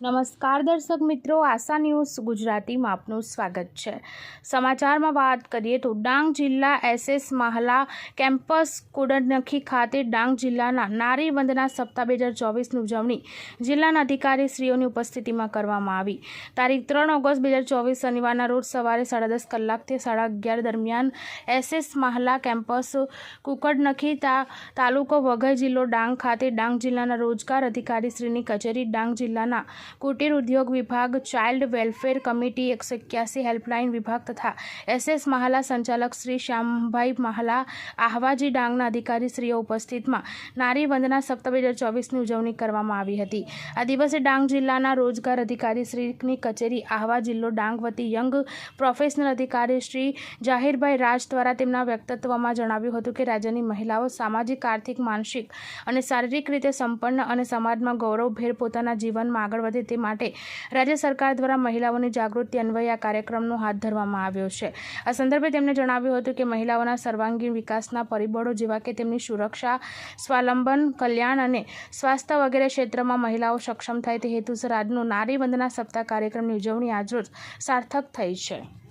નમસ્કાર દર્શક મિત્રો, આશા ન્યૂઝ ગુજરાતીમાં આપનું સ્વાગત છે. સમાચારમાં વાત કરીએ તો ડાંગ જિલ્લા એસએસ માહલા કેમ્પસ કુડનખી ખાતે ડાંગ જિલ્લાના નારી વંદના સપ્તાહ બે હજાર ચોવીસની ઉજવણી જિલ્લાના અધિકારીશ્રીઓની ઉપસ્થિતિમાં કરવામાં આવી. તારીખ ત્રણ ઓગસ્ટ બે હજાર ચોવીસ શનિવારના રોજ સવારે સાડા દસ કલાકથી સાડા અગિયાર દરમિયાન એસએસ માહલા કેમ્પસ કુકડનખી તા તાલુકો વઘઈ જિલ્લો ડાંગ ખાતે ડાંગ જિલ્લાના રોજગાર અધિકારીશ્રીની કચેરી ડાંગ જિલ્લાના કુટીર ઉદ્યોગ વિભાગ, ચાઇલ્ડ વેલફેર કમિટી, એકસો એક્યાસી હેલ્પલાઇન વિભાગ તથા એસએસ મહાલા સંચાલક શ્રી શ્યામભાઈ મહાલા, આહવાજી ડાંગના અધિકારીશ્રીઓ ઉપસ્થિતમાં નારી વંદના સપ્તાહ બે હજાર ચોવીસની ઉજવણી કરવામાં આવી હતી. આ દિવસે ડાંગ જિલ્લાના રોજગાર અધિકારીશ્રીની કચેરી આહવા જિલ્લો ડાંગ વતી યંગ પ્રોફેશનલ અધિકારી શ્રી જાહેરભાઈ રાજ દ્વારા તેમના વ્યક્તિત્વમાં જણાવ્યું હતું કે રાજ્યની મહિલાઓ સામાજિક, આર્થિક, માનસિક અને શારીરિક રીતે સંપન્ન અને સમાજમાં ગૌરવભેર પોતાના જીવનમાં આગળ વધે તે માટે રાજ્ય સરકાર દ્વારા મહિલાઓની જાગૃતિ અન્વયે આ કાર્યક્રમનો હાથ ધરવામાં આવ્યો છે. આ સંદર્ભે તેમણે જણાવ્યું હતું કે મહિલાઓના સર્વાંગીણ વિકાસના પરિબળો જેવા કે તેમની સુરક્ષા, સ્વાવલંબન, કલ્યાણ અને સ્વાસ્થ્ય વગેરે ક્ષેત્રમાં મહિલાઓ સક્ષમ થાય તે હેતુસર આજનો નારી વંદના સપ્તાહ કાર્યક્રમની ઉજવણી આજરોજ સાર્થક થઈ છે.